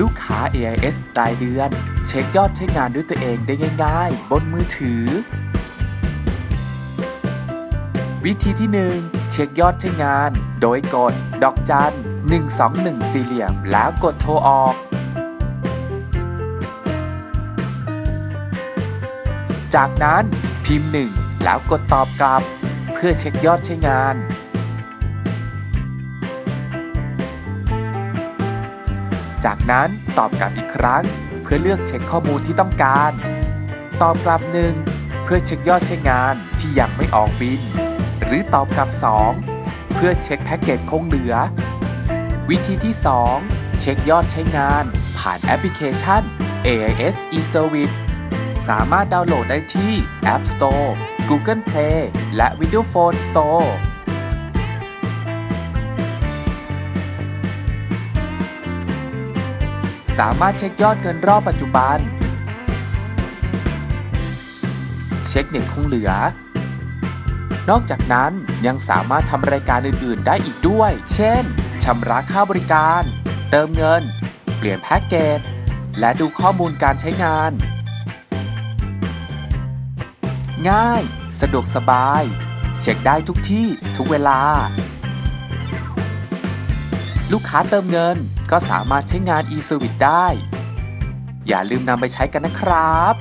ลูกค้า AIS รายเดือน เช็คยอดใช้งานด้วยตัวเองได้ง่ายๆ บนมือถือ วิธีที่ 1 เช็คยอดใช้งาน โดยกด ดอกจัน 121 สี่เหลี่ยม แล้วกดโทรออก จากนั้นพิมพ์ 1 แล้วกดตอบกลับ เพื่อเช็คยอดใช้งาน จากนั้นตอบกลับอีกครั้ง เพื่อเลือกเช็คข้อมูลที่ต้องการ ตอบกลับหนึ่งเพื่อเช็คยอดใช้งานที่ยังไม่ออกบิน หรือตอบกลับ 2 เพื่อเช็คแพ็กเกจคงเหลือ วิธีที่ 2 เช็คยอดใช้งานผ่านแอปพลิเคชัน AIS eService สามารถดาวน์โหลดได้ที่ App Store Google Play และ Windows Phone Store สามารถเช็คยอดเงินรอบปัจจุบัน เช็คเน็ตคงเหลือ นอกจากนั้นยังสามารถทำรายการอื่น ๆ ได้อีกด้วย เช่นชำระค่าบริการ เติมเงิน เปลี่ยนแพ็กเกจ และดูข้อมูลการใช้งาน ง่าย สะดวกสบาย เช็คได้ทุกที่ทุกเวลา ลูกค้าเติมเงินก็สามารถใช้งาน e-service ได้ อย่าลืมนำไปใช้กันนะครับ